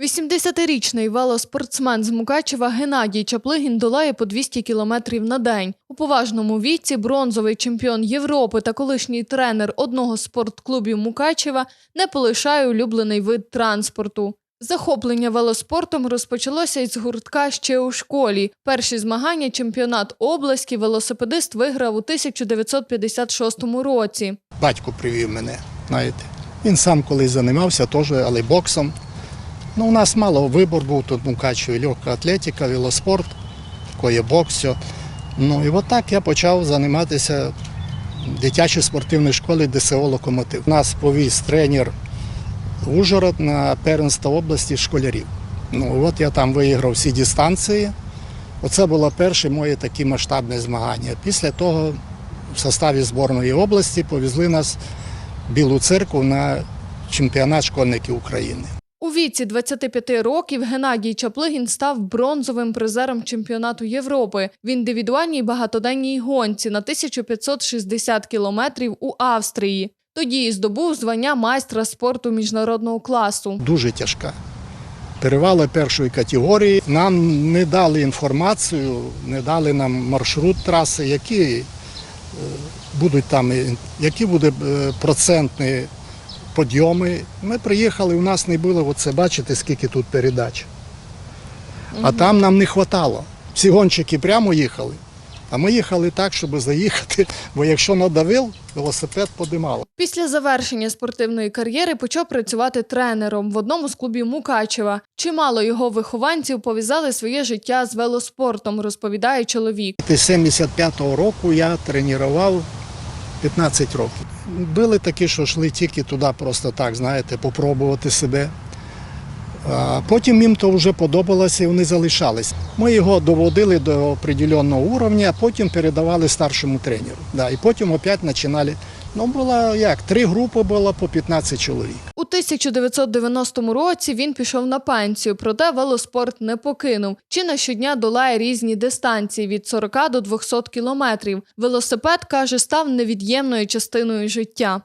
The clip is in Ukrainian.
80-річний велоспортсмен з Мукачева Геннадій Чаплигін долає по 200 кілометрів на день. У поважному віці бронзовий чемпіон Європи та колишній тренер одного з спортклубів Мукачева не полишає улюблений вид транспорту. Захоплення велоспортом розпочалося із гуртка ще у школі. Перші змагання чемпіонат області велосипедист виграв у 1956 році. Батько привів мене, знаєте. Він сам колись займався теж, але боксом. Ну, у нас мало вибор був тут в легка атлетика, велоспорт, такої бокс. все. Ну і от так я почав займатися в дитячій спортивній школі ДСО Локомотив. Нас повіз тренер Ужгород на первенство області школярів. Ну от я там виграв всі дистанції. Оце було перше моє такі масштабне змагання. Після того в составі зборної області повезли нас в Білу церкву на чемпіонат школьників України. Віці 25 років Геннадій Чаплигін став бронзовим призером чемпіонату Європи в індивідуальній багатоденній гонці на 1560 кілометрів у Австрії. Тоді здобув звання майстра спорту міжнародного класу. Дуже тяжка. Перевали першої категорії. Нам не дали інформацію, не дали нам маршрут траси, які е, будуть там, які будуть е, підйоми. Ми приїхали, у нас не було, оце бачите, скільки тут передач. А там нам не вистачало. Всі гонщики прямо їхали, а ми їхали так, щоб заїхати, бо якщо надавив, велосипед подимало. Після завершення спортивної кар'єри почав працювати тренером в одному з клубів Мукачева. Чимало його вихованців пов'язали своє життя з велоспортом, розповідає чоловік. З 75-го року я тренував 15 років. Були такі, що йшли тільки туди просто так, знаєте, попробувати себе. Потім їм то вже подобалося і вони залишались. Ми його доводили до определеного рівня, а потім передавали старшому тренеру. Да, і потім опять починали. Ну, було як, три групи було по 15 чоловік. У 1990 році він пішов на пенсію, проте велоспорт не покинув. Чина щодня долає різні дистанції від 40 до 200 кілометрів. Велосипед каже, став невід'ємною частиною життя.